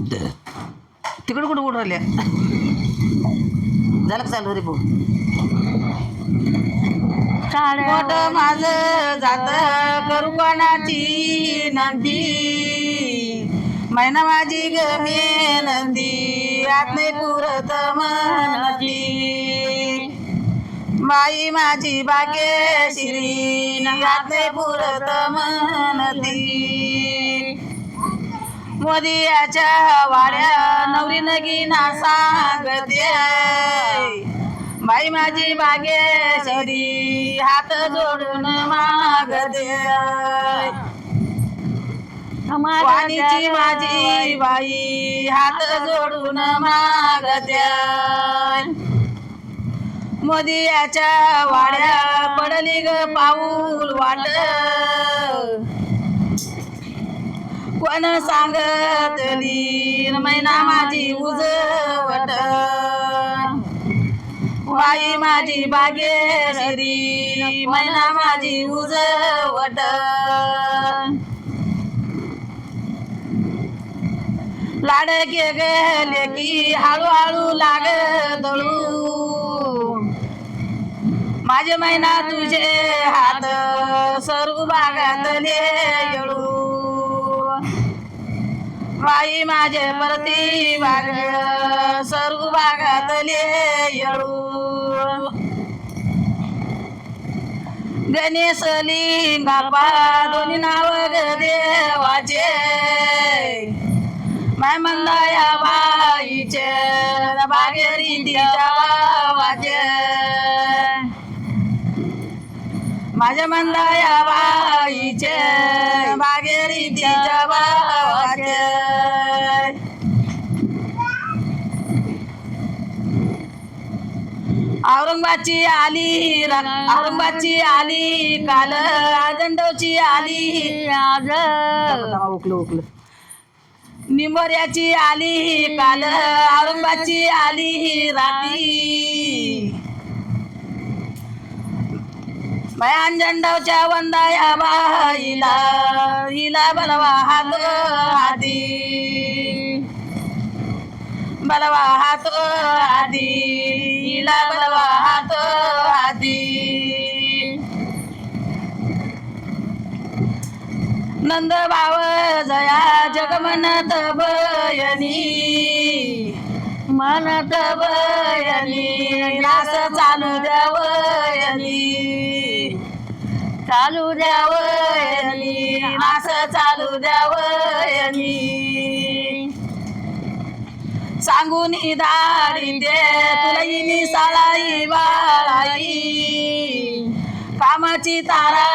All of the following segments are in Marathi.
तिकडे कुठं कुठं राहिल्या? झालं का चालू रे भाऊ मोठ माझ जात करू कोणाची नंदी. मैना माझी गमे नंदी. आत नाही पुरत मनती बाई माझी बागे श्री आत नाही पुरत मनती मोदियाच्या वाड्या नवरी नगीना सांगते. बाई माझी बागेश्वरी हात जोडून मागते. वाणीची माझी बाई हात जोडून मागते. मोदियाच्या वाड्या पडली ग पाऊल वाट. कोण सांगतली मैना माझी उजवट? बाई माझी बागेश्वरी मैना माझी उजवट? लाडके गेले की हळूहळू लाग दळू माझे मैना तुझे हात सरू बागातले येळू बाई माझे परती बाग सरू बागातले येळू. गणेश लिंगापा दोन्ही नाव ग देवाचे. माय मंदाया बाईचे बागेरी तिच्या बावाचे माझ्या मंदाया औरंगाबादची आली औरंगाबादची आली काल आजंडवची आली. आज. उकलं उकलं. निंबोऱ्याची आली काल औरंगाबादची आली राती. बाया अंजंडावच्या वंदाया बाईला हिला बलवा हात आधी बलवा हात आधी हिला बलवा हात आधी नंद भाव जया जगमन म्हणत मनत म्हणत बयनी चालू द्यावयनी चालू द्यावयनी नास चालू द्यावयनी सांगून दारी दे तुला इनी साळाई बाळाई कामाची तारा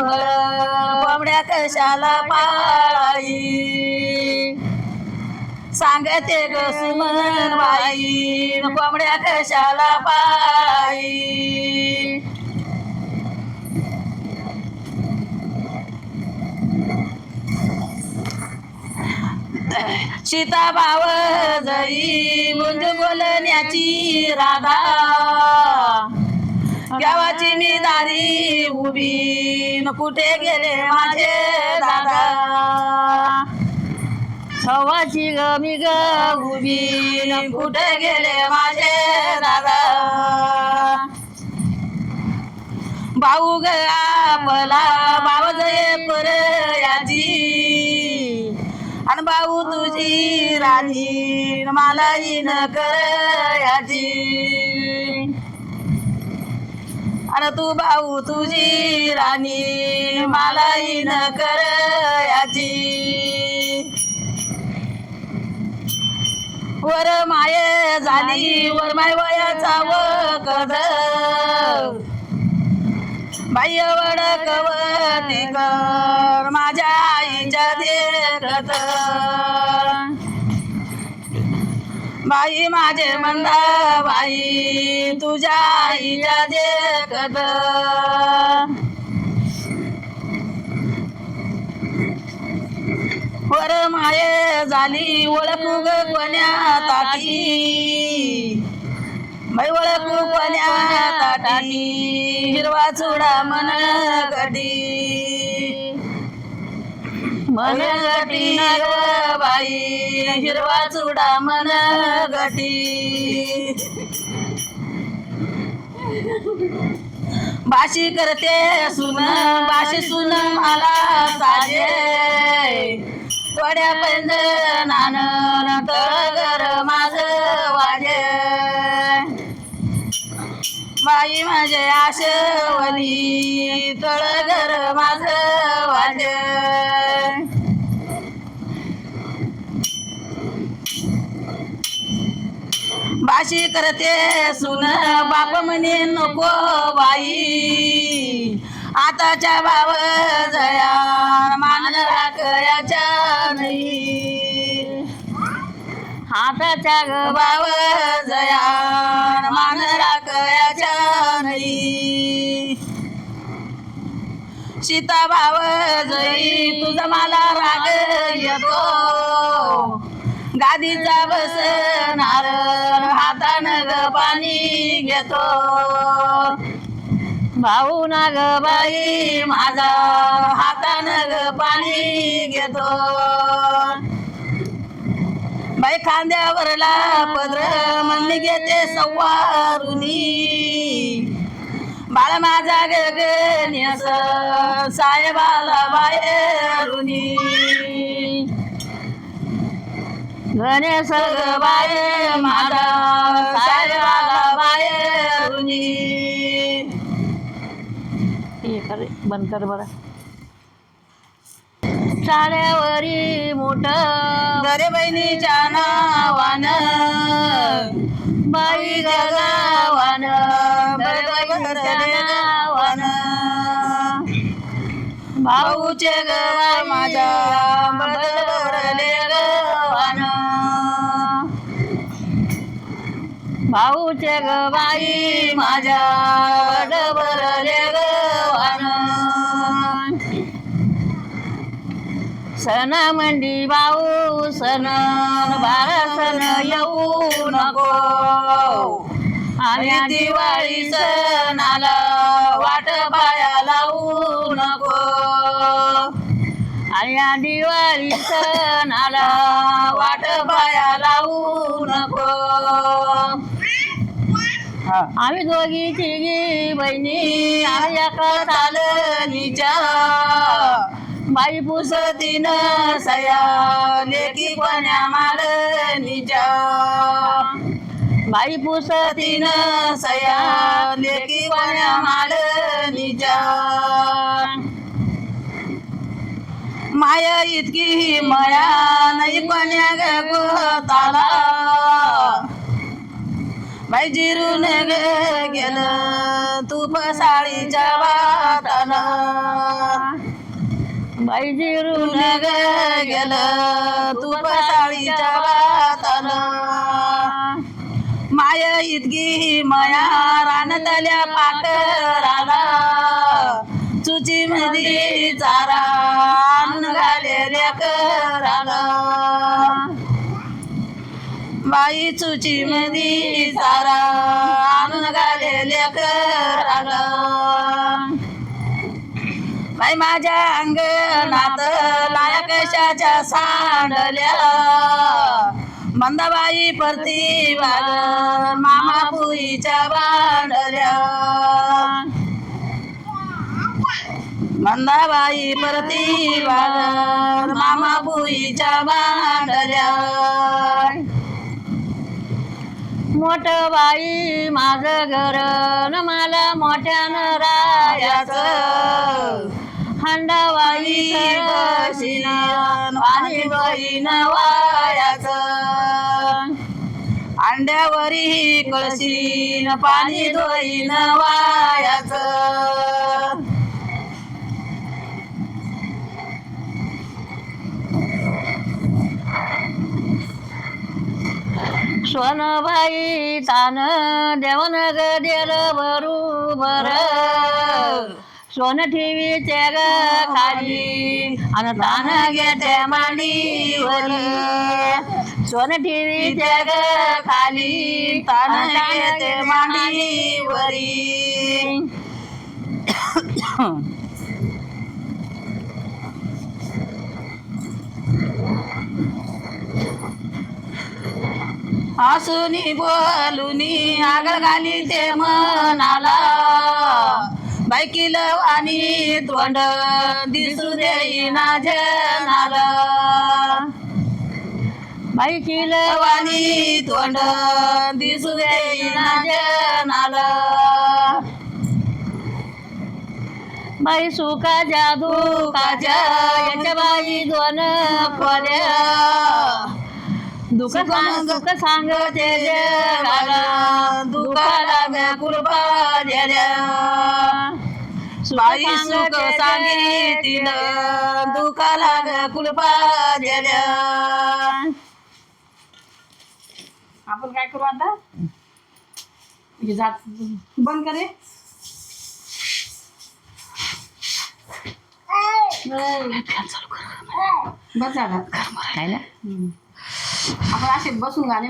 कोंबड्या कशाला पाळाई. सांगते ग सुमन बाई कोंबड्या कशाला पाळाई. सीता भाव जई मुंज बोलण्याची राधा. गावाची मी दारी उभी न कुठे गेले माझे दादा. हवाची ग मी ग उभी न कुठे गेले माझे दादा. भाऊ ग आपला तुझी मला न कर याची अरे तू भाऊ तुझी राणी मला न कर याची वर माय झाली वर माय वयाचा व कद बाई वड कवती कर माझ्या आईच्या देखत बाई माझे मंदा बाई तुझ्या आईच्या देखत. वर माये झाली ओळखू ग कोण्या ताटी मै ओळखू कोण्या ताटी हिरवा चुडा मन गडी मन गटी बाई हिरवा चुडा मन गटी बाशी करते सुन बाशी सुन मला साजे. थोड्या पैंद अशी करते सुन. बाप म्हणे नको बाई. आताच्या बाव जया मान राखयाच्या नाही. हाताच्या ग बाव जया मान राखयाच्या नाही. सीता भाव जई तुझा मला राग येतो. गादीचा बसणार हातानं ग पाणी घेतो. भाऊ ना बाई माझा हातानं ग पाणी घेतो. बाई खांद्यावरला पदर म्हणली घेते सव्वारुनी. बाळ माझा गगन्यस साहेबाला बाय रुनी गणेश ग बाय साहेबाला बाहेरुनी हे कर बंद कर बरं. शाळेवरी मोठ. घरे बहिणीच्या नावान. बाई गगावान. नावान. भाऊचे ग माझ्या बदलले गवान भाऊचे ग बाई माझ्या बरले गवान सण मंडी भाऊ सण बारा सण येऊ नको. आणि दिवाळी सणाला वाट पाया लावू नको. आणि या दिवाळी सणाला वाट आम्ही दोघी तिघी बहिणी आम्ही एका चालणीच्या बाई पुसतीन सया लेकी पण्या मालनीच्या. बाई पुसतीन सया लेकी पण्या मालनीच्या. माया इतकी मया नाही पण्या गोताला. बाई जिरून गे गेलं तूप साळीच्या वाटाला बाई जिरून ग गेलं तूप साळीच्या वाटाला माय इतकी माया रानतल्या पाकराला चुची मध्ये चारा बाई चुची मधी सारा. आणून घालेल्या कराला बाई माझ्या अंगणात लाया कशाच्या सांडल्या. मंदाबाई परती वाल मामा पुईच्या बांडल्या मंदाबाई परती वाल मामा पुईच्या बांडल्या मोठ बाई माझं घर न मला मोठ्या रायाचं. हंडाबाई बशीन पाणी बहीण वायाचं. अंड्यावरी कळशीन पाणी धोईन वायाचं. सोनबाई तान देवन ग देल बरोबर. सोन ठेवीचे ग खाली आणि तान घेते मांडीवर. सोन ठेवीचे ग खाली तान घेते मांडीवरी. हसुनी बोलुनी आगळ घाली ते मनाला. बायकील आणि तोंड दिसू देईना जनाला. बायकील आणि तोंड दिसू देईना जनाला. बाई सुका जादू काच्या याच्या बाई दोन पर्या दुःख सांग दुःख सांग ते दुःखाला ग कृपा बाई सुख सांगे तिन दुःखाला ग कृपा आपण काय करू आता? हे जात बंद करे. बस झाला. काय ना आपण असे बसून गाणे